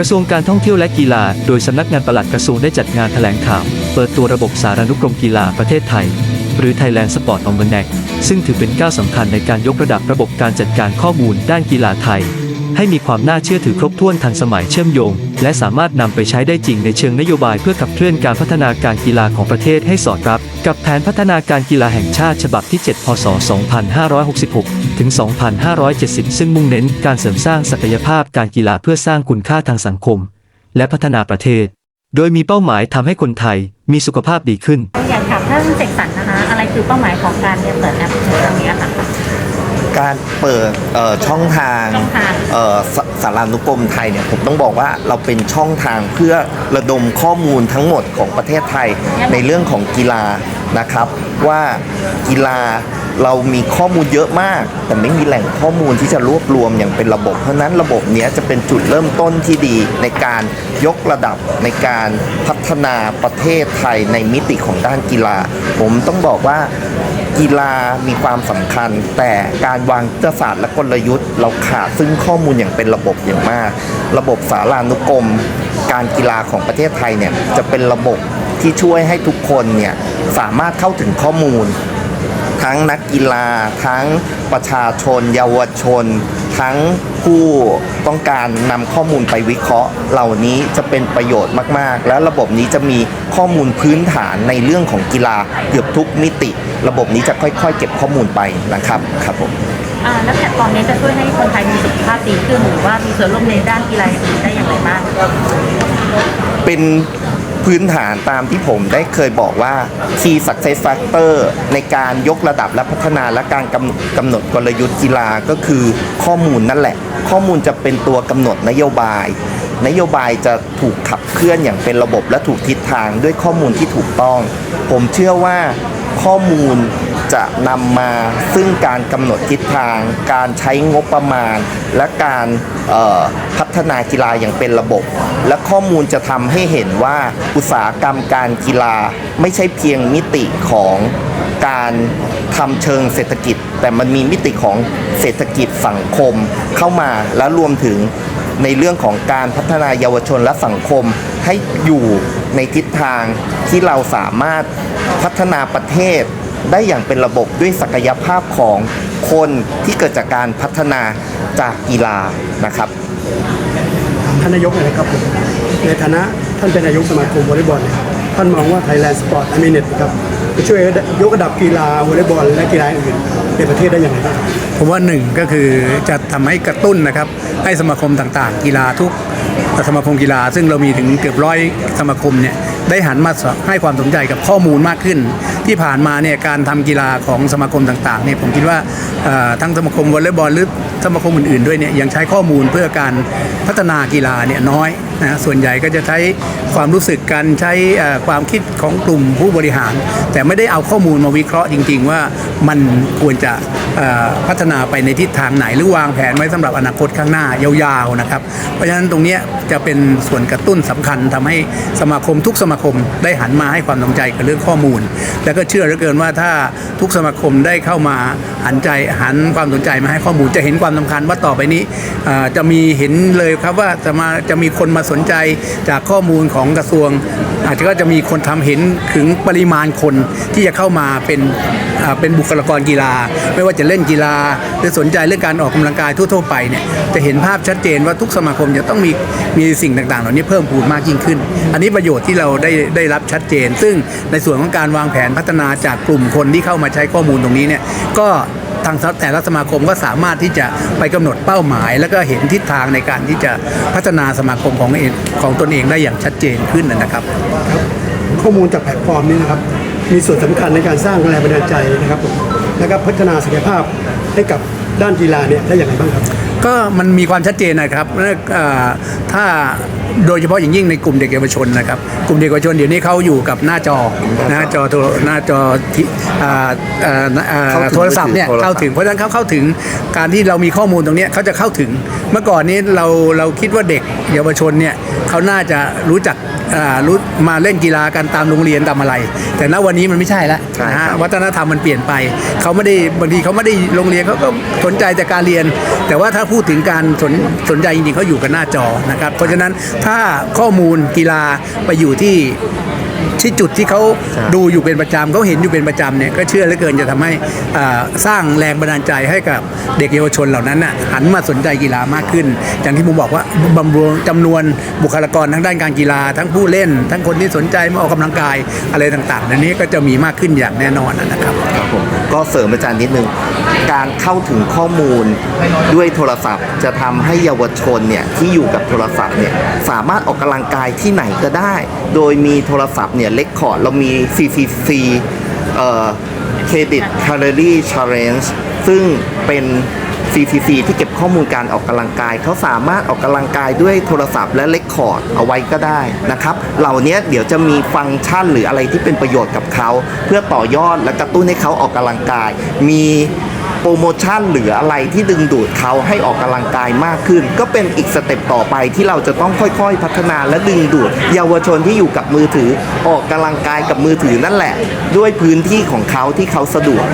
กระทรวงการท่องเที่ยวและกีฬา โดยสำนักงานปลัดกระทรวงได้จัดงานแถลงข่าว เปิดตัวระบบสารานุกรมกีฬาประเทศไทย หรือ Thailand Sport o m b u d s m a n ซึ่งถือเป็นก้าวสำคัญในการยกระดับระบบการจัดการข้อมูลด้านกีฬาไทย ให้มีความน่าเชื่อถือครบถ้วนทันสมัยเชื่อมโยง และสามารถนำไปใช้ได้จริงในเชิงนโยบายเพื่อขับเคลื่อนการพัฒนาการกีฬาของประเทศให้สอดรับ กับแผนพัฒนาการกีฬาแห่งชาติฉบับที่ 7 พศ 2566 ถึง 2570 ซึ่งมุ่งเน้นการเสริมสร้างศักยภาพการกีฬาเพื่อสร้างคุณค่าทางสังคม และพัฒนาประเทศ โดยมีเป้าหมายทำให้คนไทยมีสุขภาพดีขึ้น อยากถามท่านเสกสรรนะคะ อะไรคือเป้าหมายของการเปิดแอปในครั้งนี้ค่ะ การเปิดเอ่อช่องทางช่องทาง เอ่อสสารานุกรมไทยเนี่ยผมต้องบอกว่าเราเป็นช่องทางเพื่อระดมข้อมูลทั้งหมดของประเทศไทยในเรื่องของกีฬานะครับ ว่ากีฬา เรามีข้อมูลเยอะมาก แต่ไม่มีแหล่งข้อมูลที่จะรวบรวมอย่างเป็นระบบ เพราะนั้นระบบเนี้ยจะเป็นจุดเริ่มต้นที่ดีในการยกระดับในการพัฒนาประเทศไทยในมิติของด้านกีฬา ผมต้องบอกว่ากีฬามีความสำคัญ แต่การวางยุทธศาสตร์และกลยุทธ์ เราขาดซึ่งข้อมูลอย่างเป็นระบบอย่างมาก ระบบสารานุกรม การกีฬาของประเทศไทยเนี่ยจะเป็นระบบที่ช่วยให้ทุกคนเนี่ยสามารถเข้าถึงข้อมูล ทั้งนักกีฬา ทั้งประชาชน เยาวชน ทั้งผู้ต้องการนำข้อมูลไปวิเคราะห์ เหล่านี้จะเป็นประโยชน์มาก ๆ และระบบนี้จะมีข้อมูลพื้นฐานในเรื่องของกีฬาเกือบทุกมิติ ระบบนี้จะค่อย ๆ เก็บข้อมูลไปนะครับครับผมอ่าแล้วแพลตฟอร์มนี้จะช่วยให้คนไทยมีสุขภาพดีขึ้นหรือว่ามีส่วนร่วมในด้านกีฬาอื่นได้อย่างไรบ้างเป็น พื้นฐานตามที่ผมได้เคยบอกว่า Key Success Factor ในการยกระดับและพัฒนาและการกำกำหนดกลยุทธ์กีฬาก็คือข้อมูลนั่นแหละ ข้อมูลจะเป็นตัวกำหนดนโยบาย นโยบายจะถูกขับเคลื่อนอย่างเป็นระบบและถูกทิศทางด้วยข้อมูลที่ถูกต้อง ผมเชื่อว่าข้อมูล จะนำมาซึ่งการกำหนดทิศทาง การใช้งบประมาณ และการพัฒนากีฬาอย่างเป็นระบบ และข้อมูลจะทำให้เห็นว่าอุตสาหกรรมการกีฬาไม่ใช่เพียงมิติของการทำเชิงเศรษฐกิจ แต่มันมีมิติของเศรษฐกิจสังคมเข้ามาและรวมถึงในเรื่องของการพัฒนาเยาวชนและสังคมให้อยู่ในทิศทางที่เราสามารถพัฒนาประเทศ ได้อย่างเป็นระบบด้วยศักยภาพของคนที่เกิดจากการพัฒนาจากกีฬานะครับท่านนายกหนอยนะครับผมในฐานะท่านเป็นนายกสมาคมวอลเลย์บอลเนี่ยท่านมองว่า Thailand Sport a m i n e t ครับจะช่วยยกระดับกีฬาวอลเลย์บอลและกีฬาอื่นในประเทศได้อย่างไรบ้างครับผมว่าหนึ่งก็คือจะทำให้กระตุ้นนะครับให้สมาคมต่างๆ กีฬาทุกสมาคมกีฬา ซึ่งเรามีถึงเกือบร้อยสมาคมเนี่ยได้หันมาให้ความสนใจกับข้อมูลมากขึ้น ที่ผ่านมาเนี่ยการทำกีฬาของสมาคมต่างๆเนี่ยผมคิดว่าทั้งสมาคมวอลเลย์บอลหรือสมาคมอื่น ๆด้วยเนี่ยยังใช้ข้อมูลเพื่อการพัฒนากีฬาเนี่ยน้อยนะส่วนใหญ่ก็จะใช้ความรู้สึกกันใช้ความคิดของกลุ่มผู้บริหาร แต่ไม่ได้เอาข้อมูลมาวิเคราะห์จริง ๆ ว่ามันควรจะพัฒนาไปในทิศทางไหน หรือวางแผนไว้สำหรับอนาคตข้างหน้ายาวๆนะครับ เพราะฉะนั้นตรงนี้จะเป็นส่วนกระตุ้นสำคัญทำให้สมาคมทุกสมาคมได้หันมาให้ความสนใจกับเรื่องข้อมูล แล้วก็เชื่อเหลือเกินว่าถ้าทุกสมาคมได้เข้ามาหันใจหันความสนใจมาให้ข้อมูลจะเห็นความสำคัญว่าต่อไปนี้จะมีเห็นเลยครับว่าจะมาจะมีคนมาสนใจจากข้อมูลของกระทรวง อาจจะก็จะมีคนทำเห็นถึงปริมาณคนที่จะเข้ามาเป็นเป็นบุคลากรกีฬา ไม่ว่าจะเล่นกีฬาหรือสนใจเรื่องการออกกำลังกายทั่วๆไปเนี่ยจะเห็นภาพชัดเจนว่าทุกสมาคมจะต้องมีมีสิ่งต่างๆ เหล่านี้เพิ่มพูนมากยิ่งขึ้น อันนี้ประโยชน์ที่เราได้ได้รับชัดเจน ซึ่งในส่วนของการวางแผนพัฒนาจากกลุ่มคนที่เข้ามาใช้ข้อมูลตรงนี้เนี่ยก็ทางแต่ละสมาคมก็สามารถที่จะไปกำหนดเป้าหมาย แล้วก็เห็นทิศทางในการที่จะพัฒนาสมาคมของเองของตนเองได้อย่างชัดเจนขึ้นนะครับ ข้อมูลจากแพลตฟอร์มนี้นะครับมีส่วนสำคัญในการสร้างแรงบันดาลใจนะครับผมแล้วก็พัฒนาศักยภาพให้กับด้านกีฬาเนี่ยได้อย่างไรบ้างครับ ก็มันมีความชัดเจนนะครับและเอ่อถ้าโดยเฉพาะอย่างยิ่งในกลุ่มเด็กเยาวชนนะครับ กลุ่มเด็กเยาวชนเดี๋ยวนี้เขาอยู่กับหน้าจอหน้าจอโทรหน้าจอที่อ่าอ่าอ่าเข้าถึงโทรศัพท์เนี่ยโทรศัพท์เข้าถึง เพราะฉะนั้นเขาเข้าถึงการที่เรามีข้อมูลตรงเนี้ยเขาจะเข้าถึง เมื่อก่อนนี้เราเราคิดว่าเด็กเยาวชนเนี่ยเขาน่าจะรู้จักอ่า รู้มาเล่นกีฬากันตามโรงเรียนตามอะไร แต่ณวันนี้มันไม่ใช่แล้วใช่นะครัฮะบวัฒนธรรมมันเปลี่ยนไปเขาไม่ได้บางทีเขาไม่ได้โรงเรียนเขาก็สนใจแต่การเรียน แต่ว่าถ้าพูดถึงการสนสนใจจริงๆเขาอยู่กันหน้าจอนะครับ เพราะฉะนั้นถ้าข้อมูลกีฬาไปอยู่ที่ ที่จุดที่เขาดูอยู่เป็นประจำเขาเห็นอยู่เป็นประจำเนี่ยก็เชื่อเหลือเกินจะทำให้อ่าสร้างแรงบันดาลใจให้กับเด็กเยาวชนเหล่านั้นน่ะหันมาสนใจกีฬามากขึ้น อย่างที่ผมบอกว่าบำรุงจำนวนบุคลากรทางด้านการกีฬา ทั้งผู้เล่น ทั้งคนที่สนใจมาออกกำลังกายอะไรต่างๆอันนี้ก็จะมีมากขึ้นอย่างแน่นอนนะครับครับผม ก็เสริมอาจารย์นิดนึง การเข้าถึงข้อมูลด้วยโทรศัพท์ จะทำให้เยาวชนเนี่ยที่อยู่กับโทรศัพท์เนี่ยสามารถออกกำลังกายที่ไหนก็ได้ โดยมีโทรศัพท์เนี่ยเล็กคอร์ดเรามี CCC เอ่อ Credit Calorie Challenge ซึ่งเป็น CCC ที่เก็บข้อมูลการออกกำลังกาย เขาสามารถออกกำลังกายด้วยโทรศัพท์และเลคคอร์ดเอาไว้ก็ได้นะครับ เหล่านี้เดี๋ยวจะมีฟังก์ชันหรืออะไรที่เป็นประโยชน์กับเขา เพื่อต่อยอดและกระตุ้นให้เขาออกกำลังกาย มีโปรโมชั่นหรืออะไรที่ดึงดูดเขาให้ออกกำลังกายมากขึ้น ก็เป็นอีกสเต็ปต่อไปที่เราจะต้องค่อยๆ พัฒนาและดึงดูด เยาวชนที่อยู่กับมือถือ ออกกำลังกายกับมือถือนั่นแหละ ด้วยพื้นที่ของเขาที่เขาสะดวก